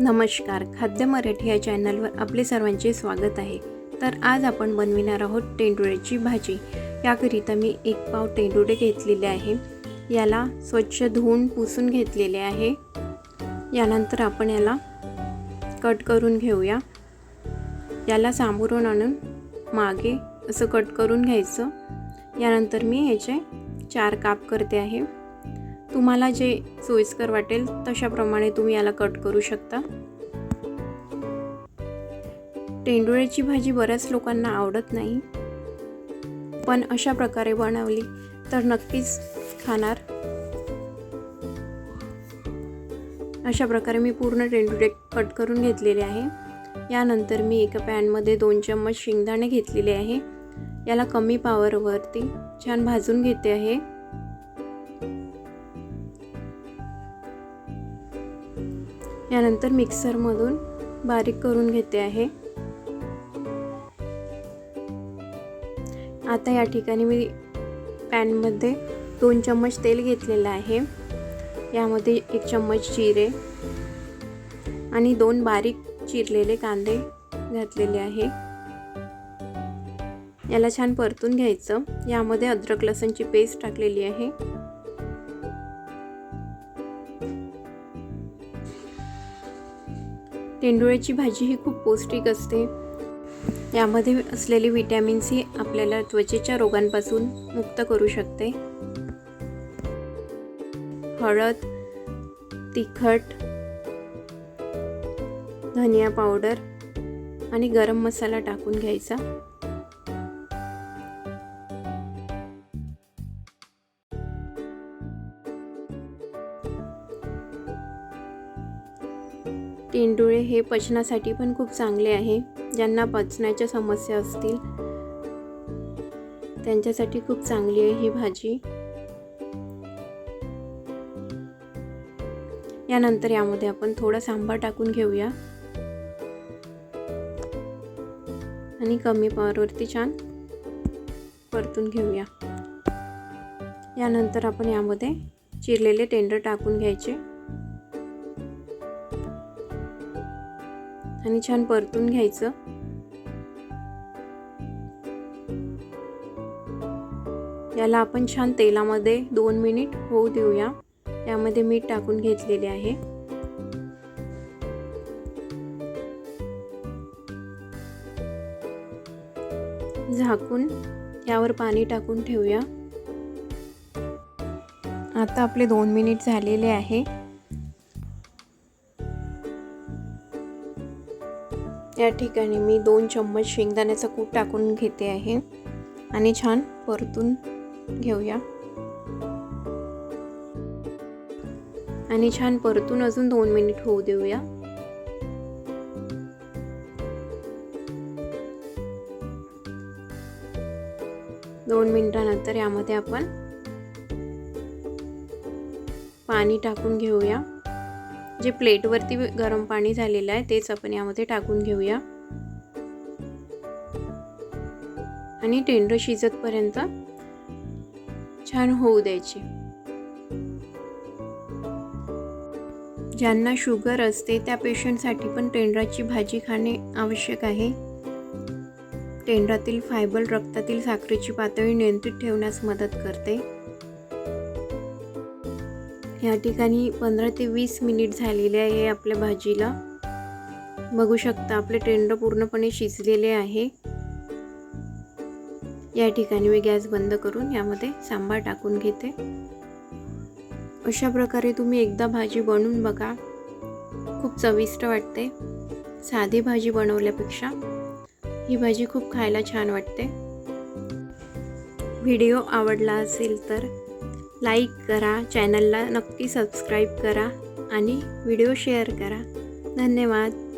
नमस्कार खाद्य मराठी या चॅनलवर आपले सर्वांचे स्वागत आहे. तर आज आपण बनविणार आहोत टेंडुळ्याची भाजी. याकरिता मी एक पाव टेंडुळे घेतलेले आहे. याला स्वच्छ धुवून पुसून घेतलेले आहे. यानंतर आपण याला कट करून घेऊया. याला सामोरून आणून मागे असं कट करून घ्यायचं. यानंतर मी याचे चार काप करते आहे. तुम्हाला जे सोयीस्कर वाटेल तशाप्रमाणे तुम्ही याला कट करू शकता. टेंडुळ्याची भाजी बऱ्याच लोकांना आवडत नाही पण अशा प्रकारे बनवली तर नक्कीच खाणार. अशा प्रकारे मी पूर्ण टेंडुळे कट करून घेतलेले आहे. यानंतर मी एका पॅनमध्ये दोन चम्मच शेंगदाणे घेतलेले आहे. याला कमी पावरवरती छान भाजून घेते आहे. यानंतर मिक्सरमधून बारीक करून घेते आहे. आता या ठिकाणी मी पॅनमध्ये दोन चम्मच तेल घेतलेलं आहे. यामध्ये एक चम्मच जिरे आणि दोन बारीक चिरलेले कांदे घातलेले आहे. याला छान परतून घ्यायचं. यामध्ये अद्रक लसणची पेस्ट टाकलेली आहे. तेंडुळ्याची भाजी ही खूप पौष्टिक असते. यामध्ये असलेली व्हिटॅमिन सी आपल्याला त्वचेच्या रोगांपासून मुक्त करू शकते. हळद तिखट धनिया पावडर आणि गरम मसाला टाकून घ्यायचा. तेंडुळे हे पचनासाठी पण खूप चांगले आहे. ज्यांना पचनाच्या समस्या असतील त्यांच्यासाठी खूप चांगली आहे ही भाजी. यानंतर यामध्ये आपण थोडा सांबार टाकून घेऊया. आणि कमी पावरवरती छान परतून घेऊया. यानंतर आपण यामध्ये चिरलेले टेंडर टाकून घ्यायचे. आणि छान परतून घ्यायचं. याला आपण छान तेलामध्ये दोन मिनिट होऊ देऊया. यामध्ये मीठ टाकून घेतलेले आहे. झाकून यावर पाणी टाकून ठेवूया. आता आपले दोन मिनिट झालेले आहे. या ठिकाणी मी दोन चम्मच शेंगदाण्याचा कूट टाकून घेते आहे. आणि छान परतून घेऊया. आणि छान परतून अजून दोन मिनिट होऊ देऊया. दोन मिनिटानंतर यामध्ये आपण पाणी टाकून घेऊया. जे प्लेटवरती गरम पाणी झालेलं आहे तेच आपण यामध्ये टाकून घेऊया. आणि टेंडर शिजतपर्यंत छान होऊ द्यायचे. ज्यांना शुगर असते त्या पेशंटसाठी पण टेंडराची भाजी खाणे आवश्यक आहे. टेंडरातील फायबर रक्तातील साखरेची पातळी नियंत्रित ठेवण्यास मदत करते. या ठिकाणी पंधरा ते वीस मिनिट झालेले आहे आपल्या भाजीला. बघू शकता आपले टेंडर पूर्णपणे शिजलेले आहे. या ठिकाणी मी गॅस बंद करून यामध्ये सांबार टाकून घेते. अशा प्रकारे तुम्ही एकदा भाजी बनवून बघा. खूप चविष्ट वाटते. साधी भाजी बनवल्यापेक्षा ही भाजी खूप खायला छान वाटते. व्हिडिओ आवडला असेल तर लाईक करा चॅनलला नक्की सबस्क्राईब करा आणि व्हिडिओ शेअर करा. धन्यवाद.